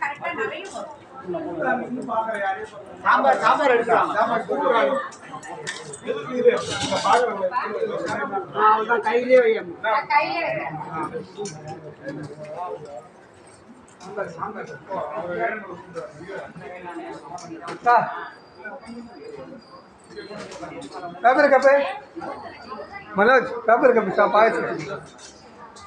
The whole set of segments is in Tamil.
கரெக்டா நிறைய வரும். சாம்பார் சாம்பார் எடுக்கலாம். அவ்வளோதான் கையிலே வையும் நான் கையிலே வைக்கிறேன் paper cup Manoj paper cup சா பாயசம்.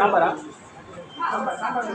சாம்பாரா? சாம்பார் சாம்பார்